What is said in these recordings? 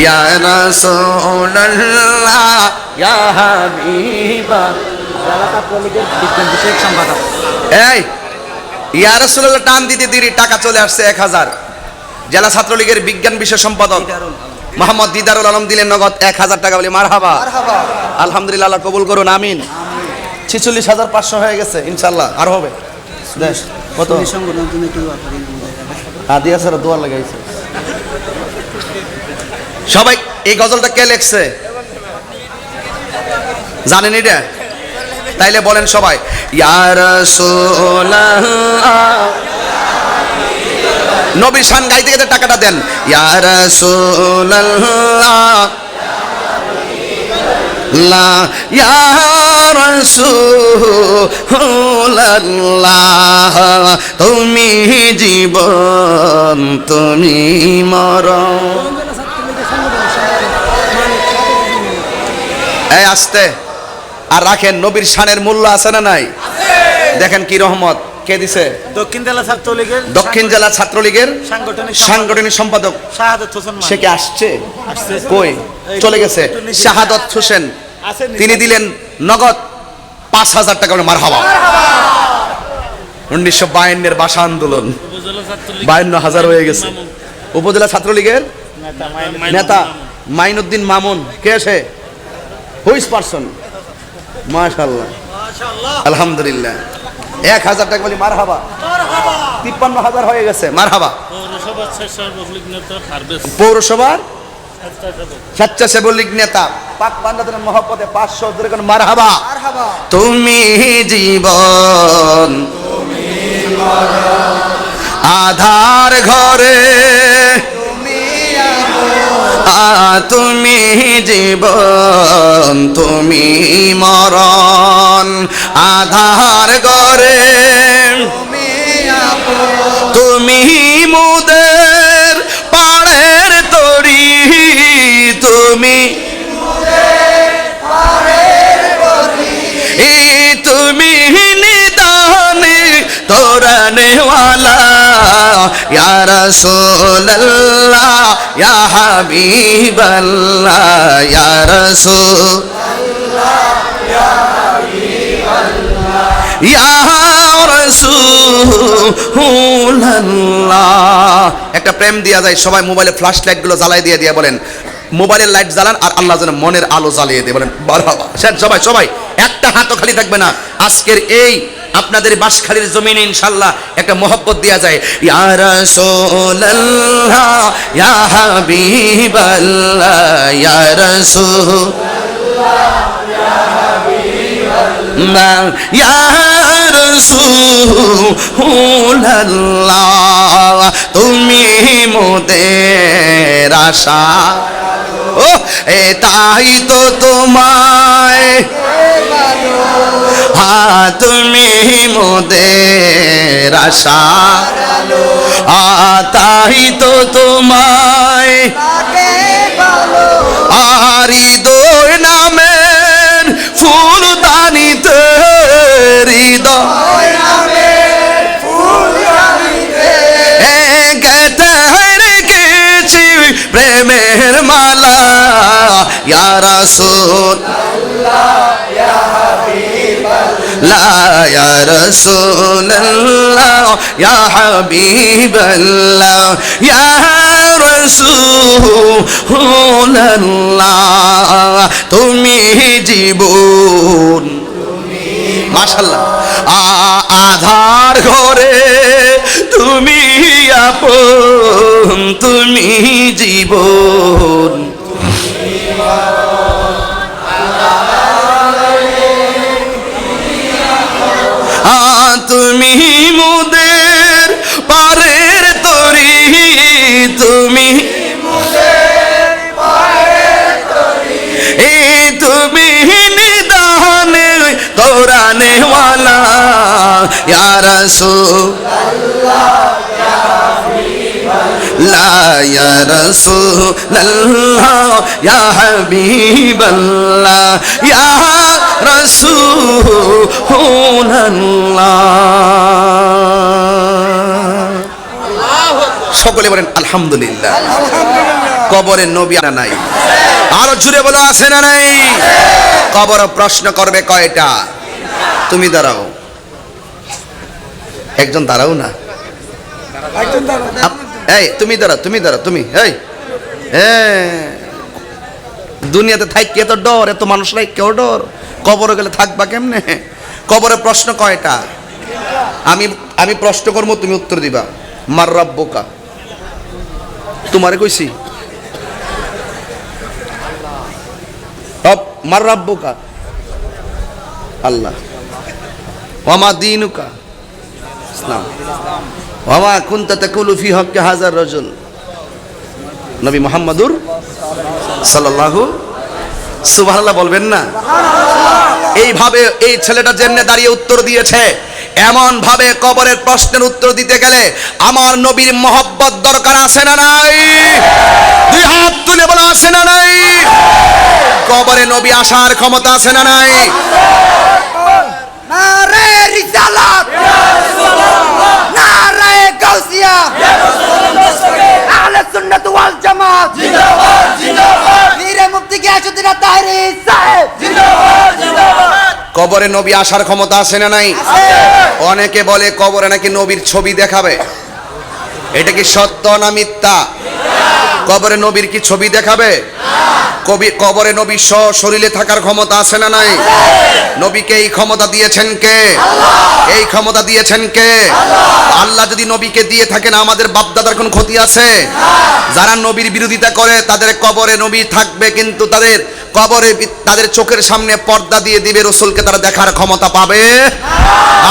ইয়া রাসূলুল্লাহ ইয়া হাবিবা এই ইয়া রাসূলুল্লাহ টান দিতে দিরি। টাকা চলে আসছে এক হাজার। জেলা ছাত্রলীগের বিজ্ঞান বিষয় সম্পাদক মোহাম্মদ দিদারুল আলম দিলেন নগদ এক হাজার টাকা বলি মার হাবা আলহামদুলিল্লাহ কবুল করুন আমিন। ছিচল্লিশ হাজার পাঁচশো হয়ে গেছে ইনশাল্লাহ আর হবে। কত? আদি আছে দোয়ার লাগাইছে। সবাই, এই গজলটা কে লেখছে? জানেন এটা? তাইলে বলেন সবাই ইয়ার নবীর শান গাইতে টাকাটা দেন। ইয়ার ইয়া তুমি জীবন, তুমি মরণ। এই আসতে। আর রাখেন নবীর শানের মূল্য আছে না নাই? দেখেন কি রহমত। কে দিছে? দক্ষিণ জেলা ছাত্রলীগের দক্ষিণ জেলা ছাত্রলীগের সাংগঠনিক সাংগঠনিক সম্পাদক। শাহাদত হোসেন সে কি আসছে? আসছে। কই? চলে গেছে। শাহাদত হোসেন। তিনি দিলেন নগদ পাঁচ হাজার টাকা মার হাওয়া উনিশশো বায়ান্নের ভাষা আন্দোলন। বায়ান্ন হাজার হয়ে গেছে। উপজেলা ছাত্রলীগের নেতা মাইনুদ্দিন মামুন। কে আছে হুইস পারসন মাশাল্লাহ আলহামদুলিল্লাহ। এক হাজার টাকা বলি মার হাবা তিপ্পান্ন হাজার হয়ে গেছে মার হাবা পৌরসভার সার্বজনীন নেতা। পাক বান্দাদের মহব্বতে পাঁচশো কোন মার হাবা তুমি জীবন। আধার ঘরে তুমি জীবন তুমি মরণ। আধার ঘরে তুমি মুদের পাড়ের তরি তুমি তুমি ইয়া রাসূলুল্লাহ, ইয়া হাবিবাল্লাহ, ইয়া রাসূল একটা প্রেম দিয়া যায়, সবাই মোবাইলে ফ্ল্যাশ লাইটগুলো জ্বালাই দিয়ে দিয়ে বলেন, মোবাইলের লাইট জ্বালান আর আল্লাহ যেন মনের আলো জ্বালিয়ে দিয়ে বলেন সবাই সবাই, একটা হাতও খালি থাকবে না। আজকের এই আপনাদের বাঁশখালীর জমিনে ইনশাল্লাহ একটা মহব্বত দেওয়া যায়। ইয়া রাসূলুল্লাহ, ইয়া হাবিবাল্লাহ, ইয়া ইয়া রাসূলুল্লাহ, তুমি মোদের আশা। ও এ তাই তো তোমায় হা তুমি মোদের আশা। আ তাই তো তোমায় রাসূল لا يا رسول الله يا حبيب الله يا رسول الله তুমি জীবন মাশাল্লাহ আ- আধার ঘরে তুমি আপন তুমি জীবন তুমি মুদের পারের তরি তুমি এ তুমি নিদানে দৌড়ানে ওয়ালা ইয়ারসু রাসূল لا يا رسول الله يا حبيب الله يا رسول الله সকলে বলেন আলহামদুলিল্লাহ কবরে নবী না নাই আরো জুড়ে বলো আছে না নাই কবর প্রশ্ন করবে কয়টা তুমি দাঁড়াও একজন দাঁড়াও না আপ- এই, তুমি দাঁড়া তুমি দাঁড়া তুমি, এই। হ্যাঁ দুনিয়াতে থাকি এত ডর, এত মানুষরাই কেউ ডর? কবরে গেলে থাকবা কেমনে? কবরে প্রশ্ন কয়টা? আমি আমি প্রশ্ন করব, তুমি উত্তর দিবা। মার রব্বকা। তোমারে কইছি। মার রব্বকা। আল্লাহ। ওমা দিনুকা। ইসলাম। ওমা কুনতা তাকুলু ফি হক্কে হাজার রজুল। নবী মুহাম্মাদুর সাল্লাল্লাহু সুবহানাল্লাহ বলবেন না? এইভাবে এই ছেলেটা জেনে দাঁড়িয়ে উত্তর দিয়েছে। এমন ভাবে কবরের প্রশ্নের উত্তর দিতে গেলে আমার নবীর মহব্বত দরকার আছে না নাই? দুই হাত তুলে বলা আছে না নাই? কবরে নবী আসার ক্ষমতা আছে না নাই? নারে রিসালাত। নারে গাউসিয়া আহলে সুন্নাত ওয়াল জামাত। জিন্দাবাদ জিন্দাবাদ মীরে মুফতি গিয়াসউদ্দিন তাহরি সাহেব। জিন্দাবাদ জিন্দাবাদ কবরে নবী আসার ক্ষমতা আছে না নাই? অনেকে বলে কবরে নাকি নবীর ছবি দেখাবে। এটা কি সত্য না মিথ্যা? কবরে নবীর কি ছবি দেখাবে? কবি কবরে নবী স শরীরে থাকার ক্ষমতা আছে না নাই? নবীকে এই ক্ষমতা দিয়েছেন কে? এই ক্ষমতা দিয়েছেন কে? আল্লাহ যদি নবীকে দিয়ে থাকেন, আমাদের বাপদাদার কোন ক্ষতি আছে? যারা নবীর বিরোধিতা করে, তাদের কবরে নবী থাকবে, কিন্তু তাদের কবরে তাদের চোখের সামনে পর্দা দিয়ে দিবে, রসুলকে তারা দেখার ক্ষমতা পাবে।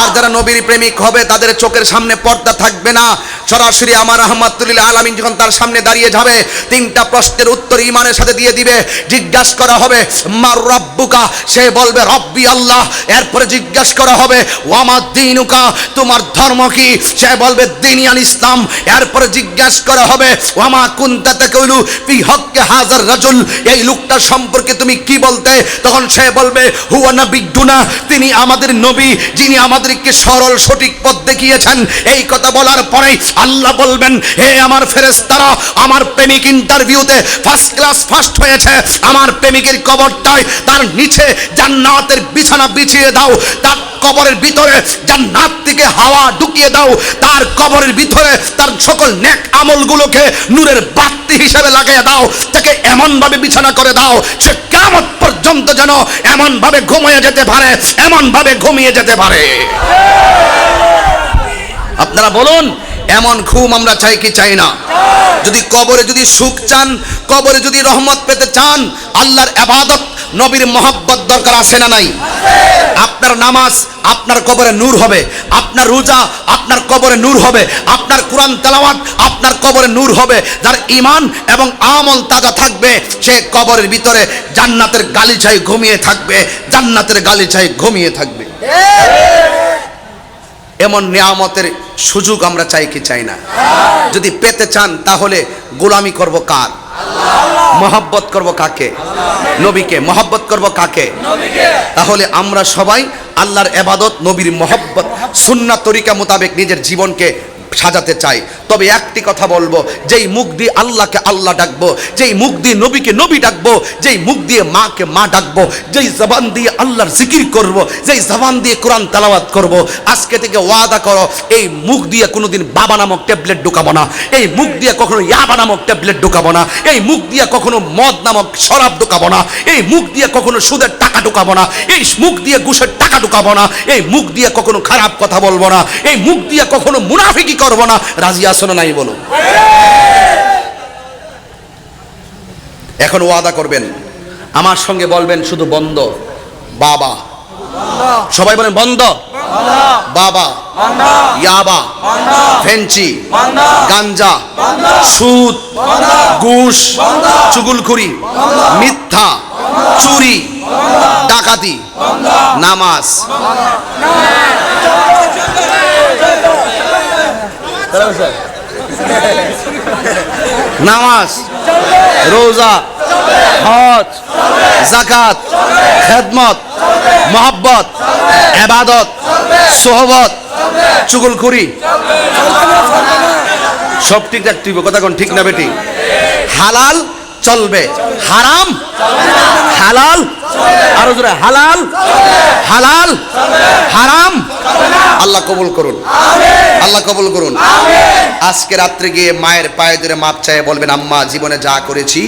আর যারা নবীর প্রেমিক হবে, তাদের চোখের সামনে পর্দা থাকবে না। সরাসরি আমার আহমদুল্লাহ আলমিন যখন তার সামনে দাঁড়িয়ে যাবে, তিনটা প্রশ্নের উত্তর ইমানের সাথে দিয়ে দিবে। জিজ্ঞাসা করা হবে, মার রব্বুকা? সে বলবে, রব্বি আল্লাহ। এরপরে জিজ্ঞাসা করা হবে, ওয়ামা দিনুকা তোমার ধর্ম কি? সে বলবে দিনিয়ান ইসলাম। এরপরে জিজ্ঞাসা করা হবে, ওয়ামা কুন্তাতে কইলু ফি হক্কে হাজার রাজুল? এই লোকটা সম্পর্কে তুমি কি বলতে? তখন সে বলবে, হুয়া নবিদ্দুনা তিনি আমাদের নবী, যিনি আমাদেরকে সরল সঠিক পথ দেখিয়েছেন। এই কথা বলার পরেই আল্লাহ বলবেন, হে আমার ফেরেশতারা, আমার প্রেমিক ইন্টারভিউতে ফার্স্ট ক্লাস ফার্স্ট হয়েছে। আমার প্রেমিকের কবরটায় তার নিচে জান্নাতের বিছানা বিছিয়ে দাও, তার কবরের ভিতরে জান্নাত থেকে হাওয়া ঢুকিয়ে দাও, তার কবরের ভিতরে তার সকল নেক আমলগুলোকে নূরের বাতি হিসেবে লাগিয়ে দাও, তাকে এমন ভাবে বিছানা করে দাও, সে কেমন পর্যন্ত যেন এমন ভাবে ঘুমিয়ে যেতে পারে এমন ভাবে ঘুমিয়ে যেতে পারে। আপনারা বলুন, এমন ঘুম আমরা চাই কি চাই না? যদি কবরে যদি সুখ চান, কবরে যদি রহমত পেতে চান, আল্লাহর আবাদত, নবীর মহব্বত দরকার আছে না নাই? আপনার নামাজ আপনার কবরে নূর হবে, আপনার রোজা আপনার কবরে নূর হবে, আপনার কোরআন তেলাওয়াত আপনার কবরে নূর হবে, যার ইমান এবং আমল তাজা থাকবে, সে কবরের ভিতরে জান্নাতের গালিচায় ঘুমিয়ে থাকবে, জান্নাতের গালিচায় ঘুমিয়ে থাকবে। এমন নিয়ামতের সুযোগ আমরা চাই কি চাই না? যদি পেতে চান, তাহলে গোলামি করব কার? মহব্বত করব কাকে? নবীকে। মহব্বত করব কাকে? তাহলে আমরা সবাই আল্লাহর এবাদত, নবীর মহব্বত সুন্না তরিকা মোতাবেক নিজের জীবনকে সাজাতে চাই। তবে একটি কথা বলব, যেই মুখ দিয়ে আল্লাহকে আল্লাহ ডাকবো, যেই মুখ দিয়ে নবীকে নবী ডাকবো, যেই মুখ দিয়ে মাকে মা ডাকবো, যেই জবান দিয়ে আল্লাহর জিকির করব, যেই জবান দিয়ে কোরআন তালাওয়াত করব, আজকে থেকে ওয়াদা করো, এই মুখ দিয়ে কোনোদিন বাবা নামক ট্যাবলেট ঢুকাবো না, এই মুখ দিয়ে কখনো ইয়াবা নামক ট্যাবলেট ঢুকাবো না, এই মুখ দিয়ে কখনো মদ নামক শরাব ঢুকাবো না, এই মুখ দিয়ে কখনো সুদের টাকা ঢুকাবো না। এই মুখ দিয়ে ঘুষের টাকা ঢুকাবো না। এই মুখ দিয়ে কখনো খারাপ কথা বলব না। এই মুখ দিয়ে কখনো মুনাফিকি করব না। রাজি আসো না নাই বলো? এখন ওয়াদা করবেন। আমার সঙ্গে বলবেন শুধু বন্ধ। বাবা। সবাই বলেন বন্ধ। বাবা। ইয়াবা। ফেঞ্চি। গাঞ্জা। সুদ। ঘুষ। চুগুলখুরি। মিথ্যা। চুরি। ডাকাতি, নামাজ। নামাজ, রোজা, হজ জাকাত খেদমত, মোহাব্বত, এবাদত, সোহবত, চুগলখুরি। সব ঠিক রাখতে কথা কোন ঠিক না বেটি? হালাল চলবে। হারাম? হালাল আরও জোরে হালাল হালাল হারাম। আল্লাহ কবুল করুন। আল্লাহ কবুল করুন। আজকে রাত্রে গিয়ে মায়ের পায়ে ধরে মাপ চাইয়ে বলবেন আম্মা জীবনে যা করেছি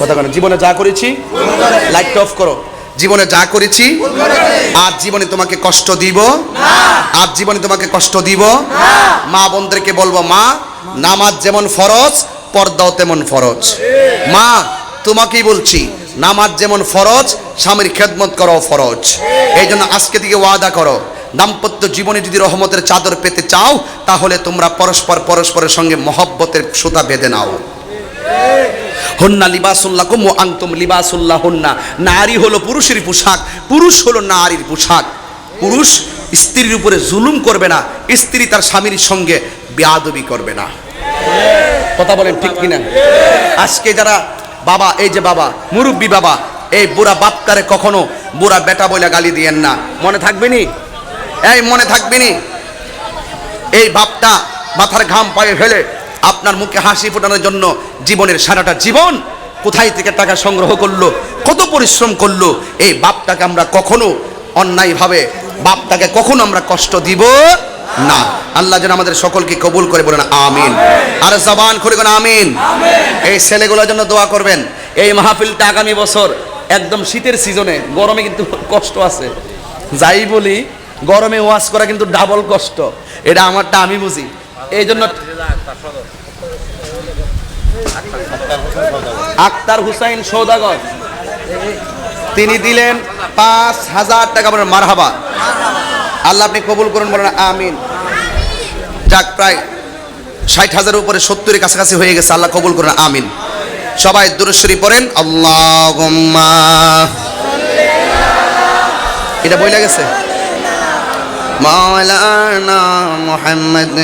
কথা জীবনে যা করেছি লাইট অফ করো। জীবনে যা করেছি আর জীবনে তোমাকে কষ্ট দিব। আর জীবনে তোমাকে কষ্ট দিব। মা বোনদেরকে বলব মা নামাজ যেমন ফরজ পর্দাও তেমন ফরজ। মা তোমাকেই বলছি, নামাজ যেমন ফরজ, স্বামীর খেদমত করো ফরজ। এই জন্য আজকে থেকে ওয়াদা করো, দাম্পত্য জীবনে যদি রহমতের চাদর পেতে চাও, তাহলে তোমরা পরস্পর পরস্পরের সঙ্গে মহব্বতের সুতা বেঁধে নাও। হন্না লিবাসুল্লাহ কুম আংতুম লিবাসুল্লাহ হন্না নারী হলো পুরুষের পোশাক, পুরুষ হলো নারীর পোশাক। পুরুষ স্ত্রীর উপরে জুলুম করবে না, স্ত্রী তার স্বামীর সঙ্গে বেয়াদবি করবে না। কথা বলেন ঠিক কিনা? আজকে যারা বাবা, এই যে বাবা, মুরব্বী বাবা, এই বুড়া বাপকারে কখনো বুড়া বেটা বলে গালি দিয়েন না। মনে থাকবে নি? এই মনে থাকবে নি? এই বাপটা মাথার ঘাম পায়ে ফেলে আপনার মুখে হাসি ফোটানোর জন্য জীবনের সারাটা জীবন কোথায় থেকে টাকা সংগ্রহ করল, কত পরিশ্রম করল, এই বাপটাকে আমরা কখনো অন্যায়ভাবে, বাপটাকে কখনো আমরা কষ্ট দিব না আল্লাহ যেন আমাদের সকলকে কবুল করে বলেন আমিন। আর জবান খুলে বলেন আমিন। এই ছেলেগুলোর জন্য দোয়া করবেন। এই মাহফিলটা আগামী বছর একদম শীতের সিজনে গরমে কিন্তু কষ্ট আছে। যাই বলি গরমে ওয়াশ করা কিন্তু ডাবল কষ্ট। এটা আমারটা আমি বুঝি। এই জন্য আক্তার হুসাইন সৌদাগর তিনি দিলেন পাঁচ হাজার টাকা বলেন মারহাবা। আল্লাহ আপনি কবুল করুন, বলেন আমিন। যাক, প্রায় ষাট হাজারের উপরে সত্তরের কাছাকাছি হয়ে গেছে, আল্লাহ কবুল করুন, আমিন। সবাই দূরশ্বরী পড়েন আল্লাহ এটা বই গেছে? মাওলানা মোহাম্মদ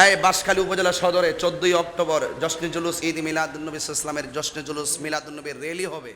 এই বাঁশখালী উপজেলা সদরে চোদ্দই অক্টোবর জশ্নে জুলুস, ঈদ মিলাদুন্নবী ইসলামের জশ্নে জুলুস মিলাদুন্নবীর র্যালি হবে।